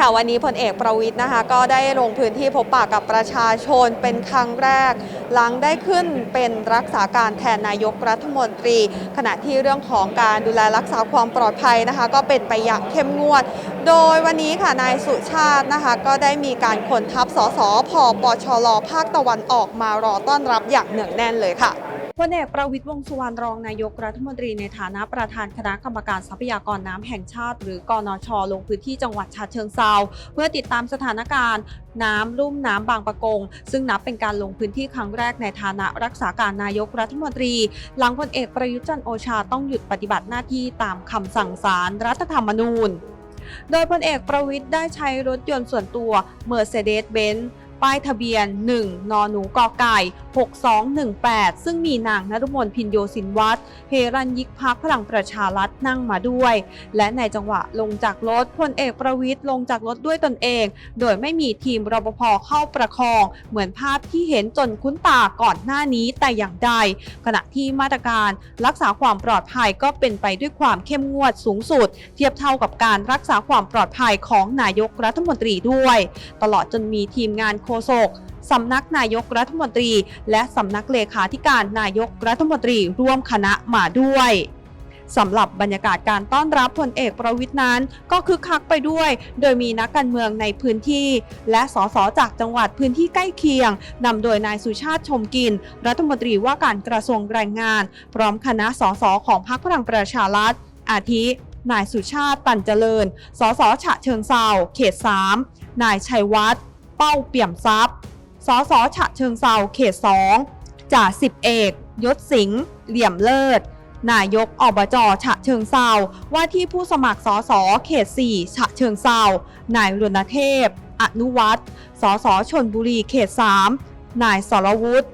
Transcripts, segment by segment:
ค่ะวันนี้พลเอกประวิทย์นะคะก็ได้ลงพื้นที่พบปะกับประชาชนเป็นครั้งแรก หลังได้ขึ้นเป็นรักษาการแทนนายกรัฐมนตรี ขณะที่เรื่องของการดูแลรักษาความปลอดภัยนะคะ ก็เป็นไปอย่างเข้มงวด โดยวันนี้ค่ะนายสุชาตินะคะก็ได้มีการขนทัพสสพปชรภาคตะวันออกมารอต้อนรับอย่างเหนืองแน่นเลยค่ะ พลเอกประวิตยวงสุวรรณรองนายกรัฐมนตรีในฐานะประธานคณะกรรมการทรัพยากรน้ำแห่งชาติ หรือกนช ลงพื้นที่จังหวัดฉะเชิงเซาเพื่อติดตามสถานการณ์ น้ำลุ่มน้ำบางปะกง ซึ่งนับเป็นการลงพื้นที่ครั้งแรกในฐานะรักษาการนายกรัฐมนตรี หลังพลเอกประยุทธ์จันโอชาต้องหยุดปฏิบัติหน้าที่ตามคำสั่งศาลรัฐธรรมนูญ โดยพลเอกประวิทย์ได้ใช้รถยนต์ส่วนตัว Mercedes-Benz ป้ายทะเบียน 1นอหนูกอไก่ 6218 ซึ่งมีนางนรุมนพินโยสินวัตรเฮรัญยิกพักพลังประชารัฐนั่งมาด้วย และในจังหวะลงจากรถพลเอกประวิทย์ลงจากรถด้วยตนเอง โดยไม่มีทีมรปภเข้าประคอง เหมือนภาพที่เห็นจนคุ้นตาก่อนหน้านี้แต่อย่างใด ขณะที่มาตรการรักษาความปลอดภัยก็เป็นไปด้วยความเข้มงวดสูงสุด เทียบเท่ากับการรักษาความปลอดภัยของนายกรัฐมนตรีด้วย ตลอดจนมีทีมงานโฆษกสำนักนายกรัฐมนตรี และสำนักเลขาธิการนายกรัฐมนตรีร่วมคณะมาด้วยสำหรับบรรยากาศการต้อนรับพลเอกประวิทย์นั้น ก็คึกคักไปด้วย โดยมีนักการเมืองในพื้นที่ และสสจากจังหวัดพื้นที่ใกล้เคียงนำโดยนายสุชาติชมกิน รัฐมนตรีว่าการกระทรวงแรงงาน พร้อมคณะสสของพรรคพลังประชารัฐ อาทิ นายสุชาติตันเจริญ สสฉะเชิงเซาเขต 3 นายชัยวัฒน์ เป้าเปี่ยมทรัพย์ สสฉะเชิงเซาเขต2จ่าสิบเอก ยศสิงห์เหลี่ยมเลิศ นายกอบจฉะเชิงเซาว่าที่ผู้สมัครสสเขต4ฉะเชิงเซานายรณเทพ อนุวัฒน์สสชนบุรีเขต3นายสรวุฒิ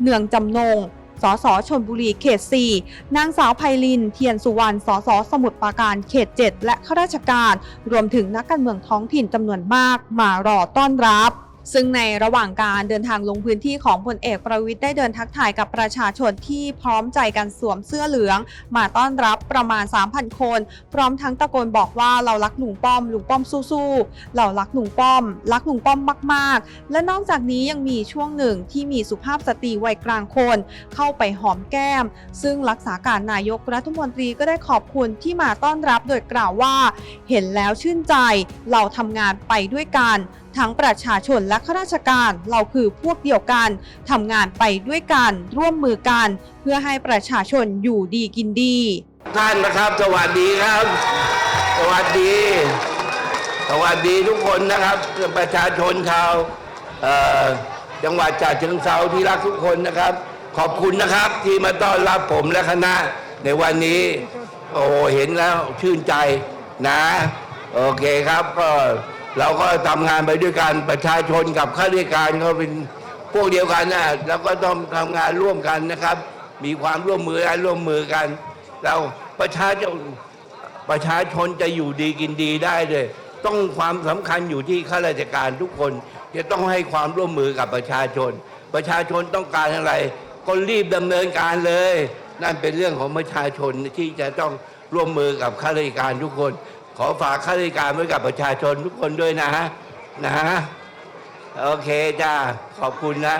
เนืองจำนง สสชนบุรีเขต 4 นางสาวไพลิน เทียนสุวรรณ สสสมุทรปราการเขต 7 และข้าราชการ รวมถึงนักการเมืองท้องถิ่นจำนวนมากมารอต้อนรับ ซึ่งในระหว่างการเดินทางลงพื้นที่ของพลเอกประวิทย์ได้เดินทักทายกับประชาชนที่พร้อมใจกันสวมเสื้อเหลือง มาต้อนรับประมาณ 3,000 คน พร้อมทั้งตะโกนบอกว่าเรารักลุงป้อมลุงป้อมสู้ๆเรารักลุงป้อม รักลุงป้อมมากๆ และนอกจากนี้ยังมีช่วงหนึ่งที่มีสุภาพสตรีวัยกลางคน เข้าไปหอมแก้ม ซึ่งรักษาการนายกรัฐมนตรีก็ได้ขอบคุณที่มาต้อนรับโดยกล่าวว่า เห็นแล้วชื่นใจเราทำงานไปด้วยกัน ทั้งประชาชนและข้าราชการเราคือพวกเดียวกันทำงานไปด้วยกันร่วมมือกัน เพื่อให้ประชาชนอยู่ดีกินดี ท่านนะครับ สวัสดีครับ สวัสดี สวัสดีทุกคนนะครับ ประชาชนชาวจังหวัดฉะเชิงเซาที่รักทุกคนนะครับ ขอบคุณนะครับ ที่มาต้อนรับผมและคณะ ในวันนี้ โอ้เห็นแล้วชื่นใจนะ โอเคครับก็ เราก็ทำงานไปด้วยกันประชาชนกับข้าราชการเขาเป็นพวกเดียวกันนะเราก็ต้องทำงานร่วมกันนะครับ มีความร่วมมือและร่วมมือกัน เราประชาชนประชาชนจะอยู่ดีกินดีได้เลย ต้องความสำคัญอยู่ที่ข้าราชการทุกคน จะต้องให้ความร่วมมือกับประชาชน ประชาชนต้องการอะไร ก็รีบดำเนินการเลย นั่นเป็นเรื่องของประชาชนที่จะต้องร่วมมือกับข้าราชการทุกคน อฝากข้าราชการไว้กับประชาชนทุกคนด้วยนะ นะโอเคจ้าขอบคุณนะ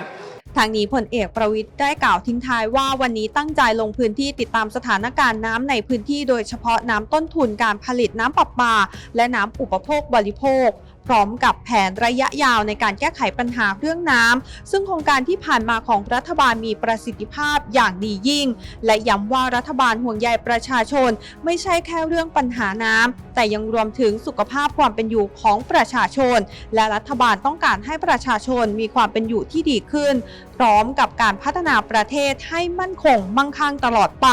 ทางนี้พลเอกประวิทย์ได้กล่าวทิ้งท้ายว่าวันนี้ตั้งใจลงพื้นที่ติดตามสถานการณ์น้ำในพื้นที่โดยเฉพาะน้ำต้นทุนการผลิตน้ำประปา และน้ำอุปโภคบริโภค พร้อมกับแผนระยะยาวในการแก้ไขปัญหาเรื่องน้ำซึ่งโครงการที่ผ่านมาของรัฐบาลมีประสิทธิภาพอย่างดียิ่ง และย้ำว่ารัฐบาลห่วงใยประชาชน ไม่ใช่แค่เรื่องปัญหาน้ำแต่ยังรวมถึงสุขภาพความเป็นอยู่ของประชาชน และรัฐบาลต้องการให้ประชาชนมีความเป็นอยู่ที่ดีขึ้น พร้อมกับการพัฒนาประเทศให้มั่นคงมั่งคั่งตลอดไป